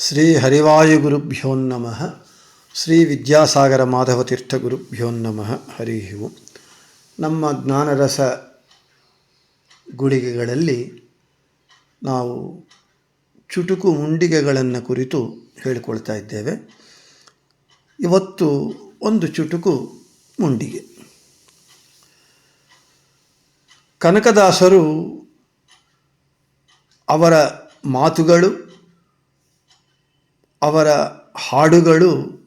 ಶ್ರೀ ಹರಿವಾಯುಗುರುಭ್ಯೋ ನಮಃ. ಶ್ರೀ ವಿದ್ಯಾಸಾಗರ ಮಾಧವತೀರ್ಥ ಗುರುಭ್ಯೋ ನಮಃ. ಹರಿ ನಮ್ಮ ಜ್ಞಾನರಸ ಗುಳಿಗೆಗಳಲ್ಲಿ ನಾವು ಚುಟುಕು ಮುಂಡಿಗೆಗಳನ್ನು ಕುರಿತು ಹೇಳಿಕೊಳ್ತಾ ಇದ್ದೇವೆ. ಇವತ್ತು ಒಂದು ಚುಟುಕು ಮುಂಡಿಗೆ. ಕನಕದಾಸರು ಅವರ ಮಾತುಗಳು ಅವರ ಹಾಡುಗಳು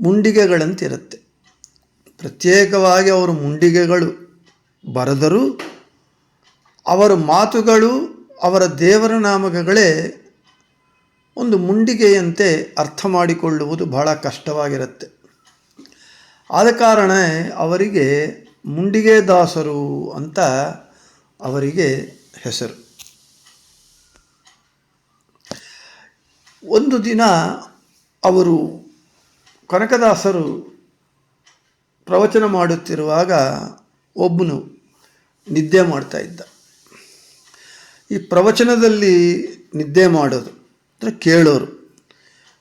ಮುಂಡಿಗೆಗಳಂತಿರುತ್ತೆ. ಪ್ರತ್ಯೇಕವಾಗಿ ಅವರು ಮುಂಡಿಗೆಗಳು ಬರೆದರೂ ಅವರ ಮಾತುಗಳು ಅವರ ದೇವರ ನಾಮಕಗಳೇ ಒಂದು ಮುಂಡಿಗೆಯಂತೆ ಅರ್ಥ ಮಾಡಿಕೊಳ್ಳುವುದು ಬಹಳ ಕಷ್ಟವಾಗಿರುತ್ತೆ. ಆದ ಕಾರಣ ಅವರಿಗೆ ಮುಂಡಿಗೆ ದಾಸರು ಅಂತ ಅವರಿಗೆ ಹೆಸರು. ಒಂದು ದಿನ ಅವರು ಕನಕದಾಸರು ಪ್ರವಚನ ಮಾಡುತ್ತಿರುವಾಗ ಒಬ್ಬನು ನಿದ್ದೆ ಮಾಡ್ತಾ ಇದ್ದ. ಈ ಪ್ರವಚನದಲ್ಲಿ ನಿದ್ದೆ ಮಾಡೋದು ಅಂದರೆ ಕೇಳೋರು.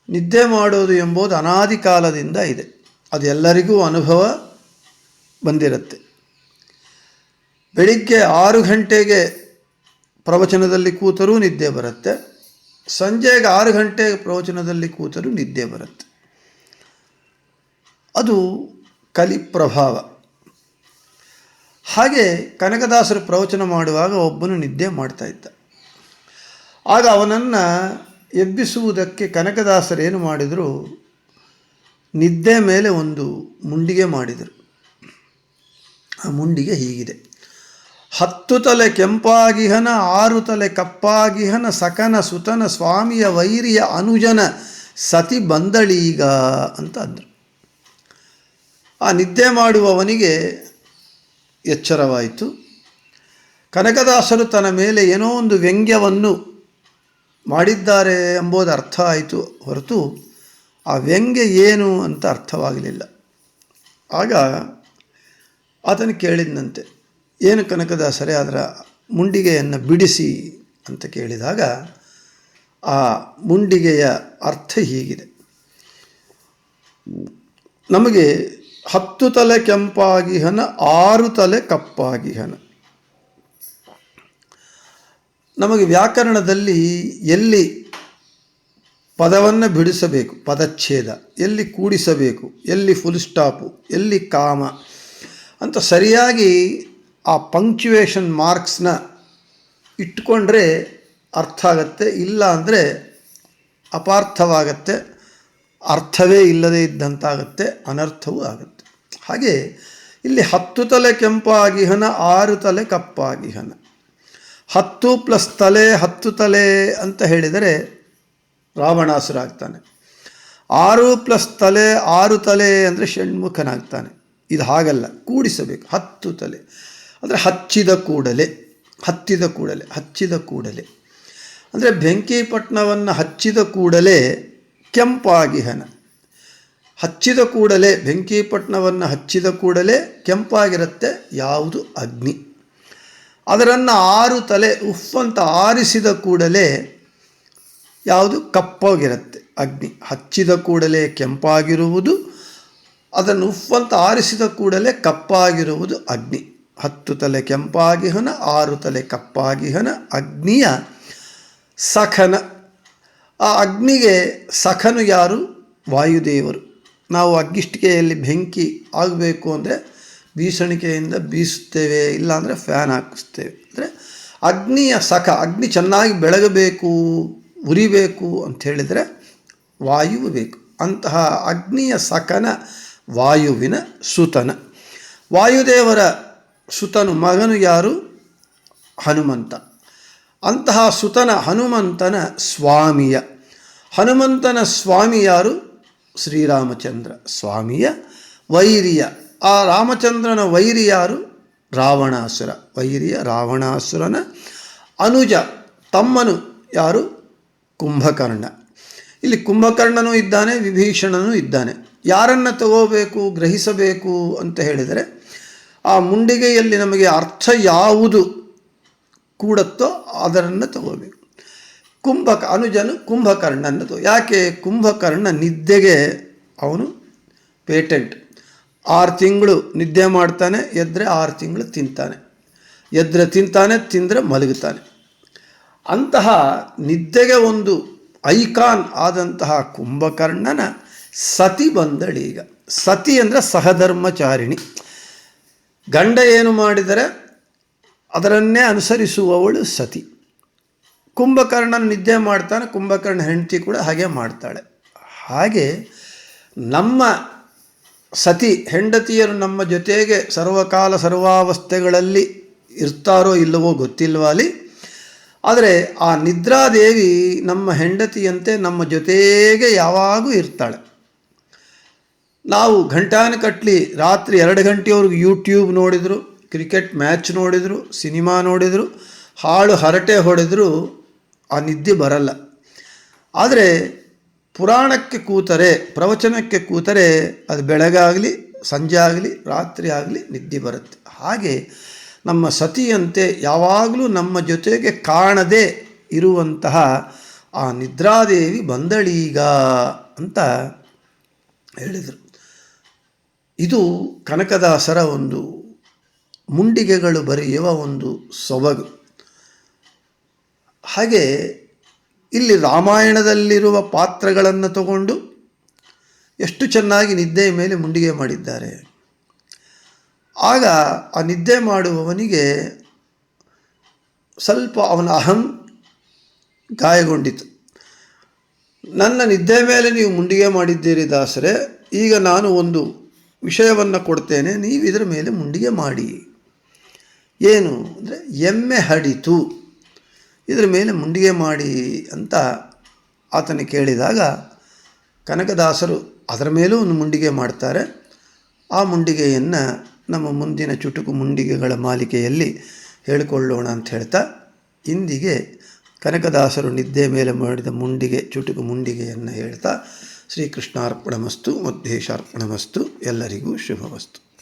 ನಿದ್ದೆ ಮಾಡೋದು ಎಂಬುದು ಅನಾದಿ ಕಾಲದಿಂದ ಇದೆ. ಅದು ಎಲ್ಲರಿಗೂ ಅನುಭವ ಬಂದಿರುತ್ತೆ. ಬೆಳಿಗ್ಗೆ ಆರು ಗಂಟೆಗೆ ಪ್ರವಚನದಲ್ಲಿ ಕೂತರೂ ನಿದ್ದೆ ಬರುತ್ತೆ. ಸಂಜೆಗೆ ಆರು ಗಂಟೆ ಪ್ರವಚನದಲ್ಲಿ ಕೂತರೂ ನಿದ್ದೆ ಬರುತ್ತೆ. ಅದು ಕಲಿ ಪ್ರಭಾವ. ಹಾಗೆ ಕನಕದಾಸರು ಪ್ರವಚನ ಮಾಡುವಾಗ ಒಬ್ಬನು ನಿದ್ದೆ ಮಾಡ್ತಾ ಇದ್ದ. ಆಗ ಅವನನ್ನು ಎಬ್ಬಿಸುವುದಕ್ಕೆ ಕನಕದಾಸರು ಏನು ಮಾಡಿದರು? ನಿದ್ದೆ ಮೇಲೆ ಒಂದು ಮುಂಡಿಗೆ ಮಾಡಿದರು. ಆ ಮುಂಡಿಗೆ ಹೀಗಿದೆ. ಹತ್ತು ತಲೆ ಕೆಂಪಾಗಿಹನ, ಆರು ತಲೆ ಕಪ್ಪಾಗಿಹನ, ಸಕನ, ಸುತನ, ಸ್ವಾಮಿಯ, ವೈರಿಯ, ಅನುಜನ, ಸತಿ ಬಂದಳೀಗ ಅಂತ ಅಂದರು ಆ ನಿದ್ದೆ ಮಾಡುವವನಿಗೆ ಎಚ್ಚರವಾಯಿತು. ಕನಕದಾಸರು ತನ್ನ ಮೇಲೆ ಏನೋ ಒಂದು ವ್ಯಂಗ್ಯವನ್ನು ಮಾಡಿದ್ದಾರೆ ಎಂಬುದು ಅರ್ಥ ಆಯಿತು ಹೊರತು ಆ ವ್ಯಂಗ್ಯ ಏನು ಅಂತ ಅರ್ಥವಾಗಲಿಲ್ಲ. ಆಗ ಆತನು ಕೇಳಿದಂತೆ ಏನು ಕನಕದಾಸರೇ ಅದರ ಮುಂಡಿಗೆಯನ್ನು ಬಿಡಿಸಿ ಅಂತ ಕೇಳಿದಾಗ ಆ ಮುಂಡಿಗೆಯ ಅರ್ಥ ಹೀಗಿದೆ. ನಮಗೆ ಹತ್ತು ತಲೆ ಕೆಂಪಾಗಿಹನ ಆರು ತಲೆ ಕಪ್ಪಾಗಿಹನ ನಮಗೆ ವ್ಯಾಕರಣದಲ್ಲಿ ಎಲ್ಲಿ ಪದವನ್ನು ಬಿಡಿಸಬೇಕು, ಪದಚ್ಛೇದ, ಎಲ್ಲಿ ಕೂಡಿಸಬೇಕು, ಎಲ್ಲಿ ಫುಲ್ ಸ್ಟಾಪು ಎಲ್ಲಿ ಕಾಮ ಅಂತ ಸರಿಯಾಗಿ ಆ ಪಂಕ್ಚುವೇಷನ್ ಮಾರ್ಕ್ಸ್ನ ಇಟ್ಕೊಂಡ್ರೆ ಅರ್ಥ ಆಗತ್ತೆ. ಇಲ್ಲ ಅಂದರೆ ಅಪಾರ್ಥವಾಗತ್ತೆ. ಅರ್ಥವೇ ಇಲ್ಲದೇ ಇದ್ದಂತಾಗತ್ತೆ. ಅನರ್ಥವೂ ಆಗುತ್ತೆ. ಹಾಗೆ ಇಲ್ಲಿ ಹತ್ತು ತಲೆ ಕೆಂಪಾಗಿಹನ ಆರು ತಲೆ ಕಪ್ಪಾಗಿಹನ ಹತ್ತು ಪ್ಲಸ್ ತಲೆ, ಹತ್ತು ತಲೆ ಅಂತ ಹೇಳಿದರೆ ರಾವಣಾಸುರ ಆಗ್ತಾನೆ ಆರು ಪ್ಲಸ್ ತಲೆ, ಆರು ತಲೆ ಅಂದರೆ ಷಣ್ಮುಖನಾಗ್ತಾನೆ. ಇದು ಹಾಗಲ್ಲ, ಕೂಡಿಸಬೇಕು. ಹತ್ತು ತಲೆ. ಅಂದರೆ ಹಚ್ಚಿದ ಕೂಡಲೇ, ಹತ್ತಿದ ಕೂಡಲೇ, ಹಚ್ಚಿದ ಕೂಡಲೇ. ಅಂದರೆ ಬೆಂಕಿಪಟ್ಟಣವನ್ನು ಹಚ್ಚಿದ ಕೂಡಲೇ ಕೆಂಪಾಗಿಹನ ಹಚ್ಚಿದ ಕೂಡಲೇ, ಬೆಂಕಿಪಟ್ಟಣವನ್ನು ಹಚ್ಚಿದ ಕೂಡಲೇ ಕೆಂಪಾಗಿರುತ್ತೆ ಯಾವುದು ಅಗ್ನಿ. ಅದರನ್ನು ಆರು ತಲೆ ಉಫ್ಫಂತ ಆರಿಸಿದ ಕೂಡಲೇ ಯಾವುದು ಕಪ್ಪಾಗಿರುತ್ತೆ ಅಗ್ನಿ. ಹಚ್ಚಿದ ಕೂಡಲೇ ಕೆಂಪಾಗಿರುವುದು, ಅದನ್ನು ಉಫ್ಫಂತ ಆರಿಸಿದ ಕೂಡಲೇ ಕಪ್ಪಾಗಿರುವುದು ಅಗ್ನಿ. ಹತ್ತು ತಲೆ ಕೆಂಪಾಗಿಹನ ಆರು ತಲೆ ಕಪ್ಪಾಗಿಹನ ಅಗ್ನಿಯ ಸಖನ. ಆ ಅಗ್ನಿಗೆ ಸಖನು ಯಾರು? ವಾಯುದೇವರು. ನಾವು ಅಗ್ಗಿಷ್ಟಿಕೆಯಲ್ಲಿ ಬೆಂಕಿ ಆಗಬೇಕು ಅಂದರೆ ಬೀಸಣಿಕೆಯಿಂದ ಬೀಸುತ್ತೇವೆ ಇಲ್ಲಾಂದರೆ ಫ್ಯಾನ್ ಹಾಕಿಸ್ತೇವೆ ಅಂದರೆ ಅಗ್ನಿಯ ಸಖ, ಅಗ್ನಿ ಚೆನ್ನಾಗಿ ಬೆಳಗಬೇಕು, ಉರಿಬೇಕು ಅಂತ ಹೇಳಿದರೆ ವಾಯುವು ಬೇಕು. ಅಂತಹ ಅಗ್ನಿಯ ಸಖನ ವಾಯುವಿನ ಸುತನ. ವಾಯುದೇವರ ಸುತನು ಮಗನು ಯಾರು? ಹನುಮಂತ. ಅಂತಹ ಸುತನ ಹನುಮಂತನ ಸ್ವಾಮಿಯ. ಹನುಮಂತನ ಸ್ವಾಮಿ ಯಾರು? ಶ್ರೀರಾಮಚಂದ್ರ ಸ್ವಾಮಿಯ ವೈರಿಯ. ಆ ರಾಮಚಂದ್ರನ ವೈರಿ ಯಾರು? ರಾವಣಾಸುರ. ವೈರಿಯ ರಾವಣಾಸುರನ ಅನುಜ. ತಮ್ಮನು ಯಾರು? ಕುಂಭಕರ್ಣ. ಇಲ್ಲಿ ಕುಂಭಕರ್ಣನೂ ಇದ್ದಾನೆ, ವಿಭೀಷಣನೂ ಇದ್ದಾನೆ. ಯಾರನ್ನು ತಗೋಬೇಕು, ಗ್ರಹಿಸಬೇಕು ಅಂತ ಹೇಳಿದರೆ ಆ ಮುಂಡಿಗೆಯಲ್ಲಿ ನಮಗೆ ಅರ್ಥ ಯಾವುದು ಕೂಡತ್ತೋ ಅದರನ್ನು ತಗೋಬೇಕು. ಕುಂಭಕ ಅನುಜನು ಕುಂಭಕರ್ಣನದು ಯಾಕೆ? ಕುಂಭಕರ್ಣ ನಿದ್ದೆಗೆ ಅವನು ಪೇಟೆಂಟ್. ಆರು ತಿಂಗಳು ನಿದ್ದೆ ಮಾಡ್ತಾನೆ, ಎದ್ರೆ ಆರು ತಿಂಗಳು ತಿಂತಾನೆ. ಎದ್ರೆ ತಿಂತಾನೆ, ತಿಂದರೆ ಮಲಗುತ್ತಾನೆ. ಅಂತಹ ನಿದ್ದೆಗೆ ಒಂದು ಐಕಾನ್ ಆದಂತಹ ಕುಂಭಕರ್ಣನ ಸತಿ ಬಂದಳೀಗ. ಸತಿ ಅಂದರೆ ಸಹಧರ್ಮಚಾರಿಣಿ. ಗಂಡ ಏನು ಮಾಡಿದರೆ ಅದರನ್ನೇ ಅನುಸರಿಸುವವಳು ಸತಿ. ಕುಂಭಕರ್ಣನ ನಿದ್ದೆ ಮಾಡ್ತಾನೆ, ಕುಂಭಕರ್ಣ ಹೆಂಡತಿ ಕೂಡ ಹಾಗೆ ಮಾಡ್ತಾಳೆ. ಹಾಗೆ ನಮ್ಮ ಸತಿ ಹೆಂಡತಿಯರು ನಮ್ಮ ಜೊತೆಗೆ ಸರ್ವಕಾಲ ಸರ್ವಾವಸ್ಥೆಗಳಲ್ಲಿ ಇರ್ತಾರೋ ಇಲ್ಲವೋ ಗೊತ್ತಿಲ್ವಾಲಿ ಆದರೆ ಆ ನಿದ್ರಾದೇವಿ ನಮ್ಮ ಹೆಂಡತಿಯಂತೆ ನಮ್ಮ ಜೊತೆಗೆ ಯಾವಾಗೂ ಇರ್ತಾಳೆ. ನಾವು ಕಟ್ಲಿ ರಾತ್ರಿ ಎರಡು ಗಂಟೆವರೆಗೂ ಯೂಟ್ಯೂಬ್ ನೋಡಿದರು ಕ್ರಿಕೆಟ್ ಮ್ಯಾಚ್ ನೋಡಿದರು ಸಿನಿಮಾ ನೋಡಿದರು ಹಾಳು ಹರಟೆ ಹೊಡೆದರೂ, ಆ ನಿದ್ದೆ ಬರಲ್ಲ. ಆದರೆ ಪುರಾಣಕ್ಕೆ ಕೂತರೆ, ಪ್ರವಚನಕ್ಕೆ ಕೂತರೆ ಅದು ಬೆಳಗಾಗಲಿ, ಸಂಜೆ ಆಗಲಿ, ರಾತ್ರಿ ಆಗಲಿ ನಿದ್ದೆ ಬರುತ್ತೆ. ಹಾಗೆ ನಮ್ಮ ಸತಿಯಂತೆ ಯಾವಾಗಲೂ ನಮ್ಮ ಜೊತೆಗೆ ಕಾಣದೇ ಇರುವಂತಹ ಆ ನಿದ್ರಾದೇವಿ ಬಂದಳೀಗ ಅಂತ ಹೇಳಿದರು. ಇದು ಕನಕದಾಸರ ಒಂದು ಮುಂಡಿಗೆಗಳು ಬರೆಯುವ ಒಂದು ಸೊಬಗು. ಹಾಗೆ ಇಲ್ಲಿ ರಾಮಾಯಣದಲ್ಲಿರುವ ಪಾತ್ರಗಳನ್ನು ತಗೊಂಡು ಎಷ್ಟು ಚೆನ್ನಾಗಿ ನಿದ್ದೆಯ ಮೇಲೆ ಮುಂಡಿಗೆ ಮಾಡಿದ್ದಾರೆ. ಆಗ ಆ ನಿದ್ದೆ ಮಾಡುವವನಿಗೆ ಸ್ವಲ್ಪ ಅವನ ಅಹಂ ಗಾಯಗೊಂಡಿತು. ನನ್ನ ನಿದ್ದೆ ಮೇಲೆ ನೀವು ಮುಂಡಿಗೆ ಮಾಡಿದ್ದೀರಿ ದಾಸರೇ, ಈಗ ನಾನು ಒಂದು ವಿಷಯವನ್ನು ಕೊಡ್ತೇನೆ, ನೀವು ಇದರ ಮೇಲೆ ಮುಂಡಿಗೆ ಮಾಡಿ. ಏನು ಅಂದರೆ, ಎಮ್ಮೆ ಹಡಿತು. ಇದರ ಮೇಲೆ ಮುಂಡಿಗೆ ಮಾಡಿ ಅಂತ ಆತನ ಕೇಳಿದಾಗ ಕನಕದಾಸರು ಅದರ ಮೇಲೂ ಒಂದು ಮುಂಡಿಗೆ ಮಾಡ್ತಾರೆ. ಆ ಮುಂಡಿಗೆಯನ್ನು ನಮ್ಮ ಮುಂದಿನ ಚುಟುಕು ಮುಂಡಿಗೆಗಳ ಮಾಲಿಕೆಯಲ್ಲಿ ಹೇಳಿಕೊಳ್ಳೋಣ ಅಂತ ಹೇಳ್ತಾ, ಇಂದಿಗೆ ಕನಕದಾಸರು ನಿದ್ದೆ ಮೇಲೆ ಮಾಡಿದ ಮುಂಡಿಗೆ, ಚುಟುಕು ಮುಂಡಿಗೆಯನ್ನು ಹೇಳ್ತಾ ಶ್ರೀಕೃಷ್ಣಾರ್ಪಣಮಸ್ತು ಮಧ್ಯೇಶಾರ್ಪಣಮಸ್ತು ಎಲ್ಲರಿಗೂ ಶುಭವಸ್ತು.